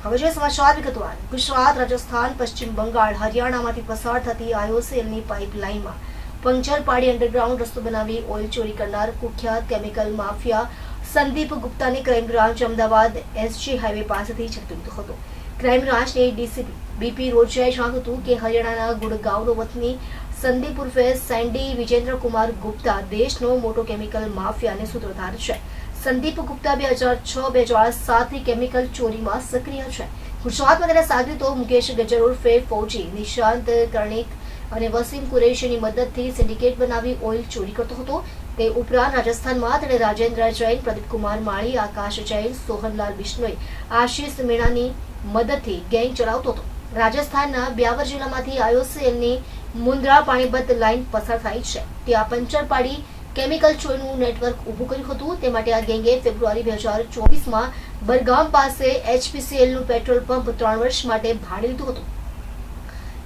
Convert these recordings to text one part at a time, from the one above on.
હવે છે સમાચાર વિગતવાર ગુજરાત, રાજસ્થાન, પશ્ચિમ બંગાળ, હરિયાણામાંથી પસાર થતી આયોસેલની પાઇપલાઇનમાં પંચર પાડી અંડરગ્રાઉન્ડ રસ્તો બનાવી ઓઇલ ચોરી કરનાર કુખ્યાત chemical mafia Sandeep ગુપ્તાને crime branch Ahmedabad SG highway પાસેથી ઝડપી લીધો હતો. ક્રાઇમ બ્રાન્ચની ડીસીપી બીપી રોજાએ જણાવ્યું હતું કે હરિયાણાના ગુડગાંવનો વતની સંદીપ ઉર્ફે સેન્ડી વિજેન્દ્ર કુમાર ગુપ્તા દેશનો મોટો કેમિકલ માફિયા અને સૂત્રધાર છે. સંદીપ ગુપ્તા બે હજાર છ, બે હજાર સાતથી કેમિકલ ચોરીમાં સક્રિય છે. ગુજરાતમાં તેના સાગરીતો મુકેશ ગજર ઉર્ફે ફૌજી, નિશાંત કરણિક અને વસીમ કુરેશીની મદદથી સિન્ડિકેટ બનાવી ઓઇલ ચોરી કરતો હતો. તે ઉપરાંત રાજસ્થાનમાં તેણે રાજેન્દ્ર જૈન, પ્રદીપકુમાર માળી, આકાશ જૈન, સોહનલાલ બિશ્નોઈ, આશીષ મીણાની મદદથી ગેંગ ચલાવતો હતો. રાજસ્થાનના બ્યાવર જિલ્લામાંથી આઈઓસીએલની મુન્દ્રા પાણીબદ્ધ લાઇન પસાર થાય છે. ત્યાં પંચર પાડી કેમિકલ ચોરીનું નેટવર્ક ઊભું કર્યું હતું. તે માટે આ ગેંગે ફેબ્રુઆરી બે હજાર ચોવીસમાં બરગામ પાસે એચપીસીએલનું પેટ્રોલ પંપ ત્રણ વર્ષ માટે ભાડે લીધું હતું.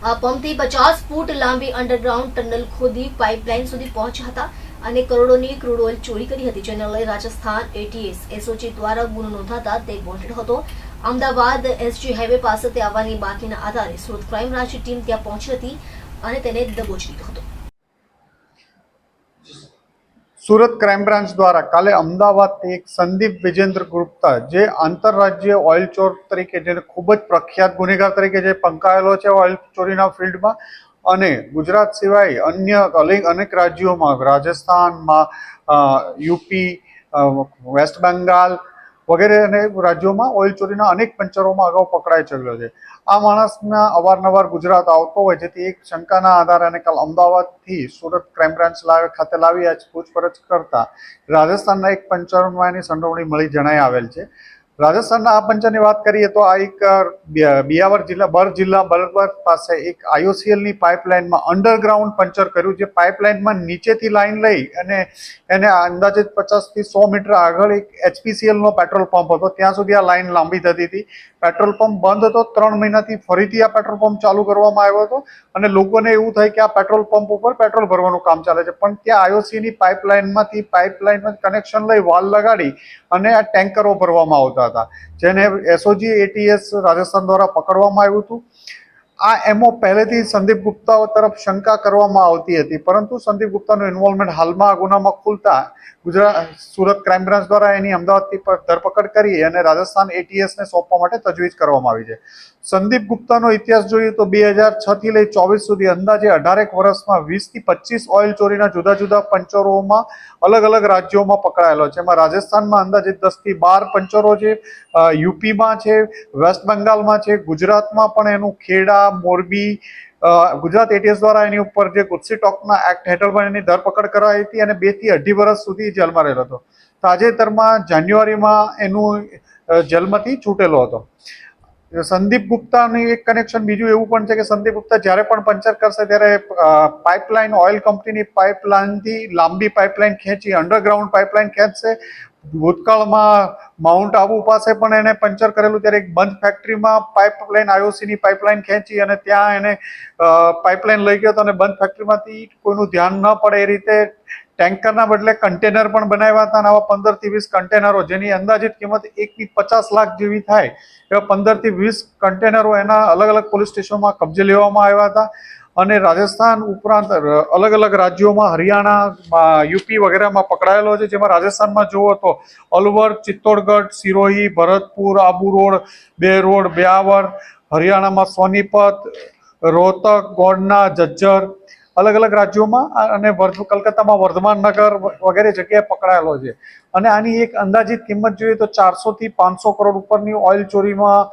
આ પંપથી પચાસ ફૂટ લાંબી અંડરગ્રાઉન્ડ ટનલ ખોદી પાઇપલાઇન સુધી પહોંચ્યા હતા અને કરોડોની ક્રૂડ ઓઇલ ચોરી કરી હતી. જેને લઈ રાજસ્થાન એટીએસ એસઓજી દ્વારા ગુનો નોંધાતા તે વોન્ટેડ હતો. અમદાવાદ એસજી હાઈવે પાસે તે આવવાની બાકીના આધારે સુરત ક્રાઇમ બ્રાન્ચની ટીમ ત્યાં પહોંચી હતી. અને તેને દબોચી લીધો હતો સુરત ક્રાઇમ બ્રાન્ચ દ્વારા કાલે અમદાવાદથી એક સંદીપ વિજેન્દ્ર ગુપ્તા, જે આંતરરાજ્ય ઓઇલ ચોર તરીકે જેને ખૂબ જ પ્રખ્યાત ગુનેગાર તરીકે જે પંકાયેલો છે ઓઇલ ચોરીના ફિલ્ડમાં અને ગુજરાત સિવાય અન્ય અનેક રાજ્યોમાં, રાજસ્થાનમાં યુપી વેસ્ટ બેંગાલ વગેરે અને રાજ્યોમાં ઓઇલ ચોરીના અનેક પંચરોમાં અગાઉ પકડાઈ ચડ્યો છે. આ માણસના અવારનવાર ગુજરાત આવતો હોય, જેથી એક શંકાના આધારે અને કાલ અમદાવાદથી સુરત ક્રાઇમ બ્રાન્ચ ખાતે લાવી આજ પૂછપરછ કરતા રાજસ્થાનના એક પંચરમાં એની સંડોવણી મળી જણાઈ આવેલ છે. રાજસ્થાનના આ પંચરની વાત કરીએ તો આ એક બિયાવર જિલ્લા, બર જિલ્લા બરબર પાસે એક આઈઓસીએલની પાઇપલાઇનમાં અંડરગ્રાઉન્ડ પંચર કર્યું જે પાઇપલાઇનમાં નીચેથી લાઇન લઈ અને એને અંદાજે પચાસથી સો મીટર આગળ એક એચપીસીએલનો પેટ્રોલ પંપ હતો. ત્યાં સુધી આ લાઇન લાંબી થતી હતી. પેટ્રોલ પંપ બંધ હતો. ત્રણ મહિનાથી ફરીથી આ પેટ્રોલ પંપ ચાલુ કરવામાં આવ્યો હતો અને લોકોને એવું થાય કે આ પેટ્રોલ પંપ ઉપર પેટ્રોલ ભરવાનું કામ ચાલે છે. પણ ત્યાં આઈઓસીની પાઇપલાઇનમાંથી પાઇપલાઇનમાં કનેક્શન લઈ વાલ લગાડી અને આ ટેન્કરો ભરવામાં આવતા હતા. જેને એસઓજી એટીએસ રાજસ્થાન દ્વારા પકડવામાં આવ્યું હતું. આ એમો પહેલેથી સંદીપ ગુપ્તા તરફ શંકા કરવામાં આવતી હતી, પરંતુ સંદીપ ગુપ્તાનું ઇન્વોલ્વમેન્ટ હાલમાં આ ગુનામાં ખુલતા ગુજરાત, સુરત ક્રાઇમ બ્રાન્ચ દ્વારા એની અમદાવાદથી ધરપકડ કરી અને રાજસ્થાન એટીએસને સોંપવા માટે તજવીજ કરવામાં આવી છે. સંદીપ ગુપ્તાનો ઇતિહાસ જોઈએ તો બે હજાર છ થી લઈ ચોવીસ સુધી અંદાજે અઢારેક વર્ષમાં વીસથી પચીસ ઓઇલ ચોરીના જુદા જુદા પંચરોમાં અલગ અલગ રાજ્યોમાં પકડાયેલો છે. એમાં રાજસ્થાનમાં અંદાજે દસથી બાર પંચરો છે યુપીમાં છે, વેસ્ટ બંગાળમાં છે, ગુજરાતમાં પણ એનું ખેડા મોરબી ગુજરાત એટીએસ દ્વારા એની ઉપર જે ગુસ્સી ટોકના એક્ટ હેઠળ પણ એની ધરપકડ કરાઈ હતી અને બેથી અઢી વર્ષ સુધી જેલમાં રહેલો હતો. તાજેતરમાં જાન્યુઆરીમાં એનું જેલમાંથી છૂટેલો હતો. સંદીપ ગુપ્તાનું એક કનેક્શન બીજું એવું પણ છે કે સંદીપ ગુપ્તા જ્યારે પણ પંચર કરશે ત્યારે પાઇપલાઇન ઓઇલ કંપનીની પાઇપલાઇનથી લાંબી પાઇપલાઇન ખેંચી અંડરગ્રાઉન્ડ પાઇપલાઇન ખેંચશે. ભૂતકાળમાં માઉન્ટ આબુ પાસે પણ એને પંચર કરેલું ત્યારે એક બંધ ફેક્ટરીમાં પાઇપલાઇન આઈઓસીની પાઇપલાઇન ખેંચી અને ત્યાં એને પાઇપલાઇન લઈ ગયો હતો અને બંધ ફેક્ટરીમાંથી કોઈનું ધ્યાન ન પડે એ રીતે ટેન્કરના બદલે કન્ટેનર પણ બનાવ્યા હતા અને આવા પંદરથી વીસ કન્ટેનરો જેની અંદાજિત કિંમત એકથી પચાસ લાખ જેવી થાય એવા પંદરથી વીસ કન્ટેનરો એના અલગ અલગ પોલીસ સ્ટેશનમાં કબજે લેવામાં આવ્યા હતા. અને રાજસ્થાન ઉપરાંત અલગ અલગ રાજ્યોમાં હરિયાણા યુપી વગેરેમાં પકડાયેલો છે. જેમાં રાજસ્થાનમાં જુઓ તો અલવર, ચિત્તોડગઢ સિરોહી ભરતપુર, આબુ રોડ, બે રોડ, બ્યાવર, હરિયાણામાં સોનીપત, રોહતક, ગોંડના, જજ્જર, અલગ અલગ રાજ્યોમાં અને કલકત્તામાં વર્ધમાન નગર વગેરે જગ્યાએ પકડાયેલો છે. અને આની એક અંદાજિત કિંમત જોઈએ તો ચારસો થી પાંચસો કરોડ ઉપરની ઓઇલ ચોરીમાં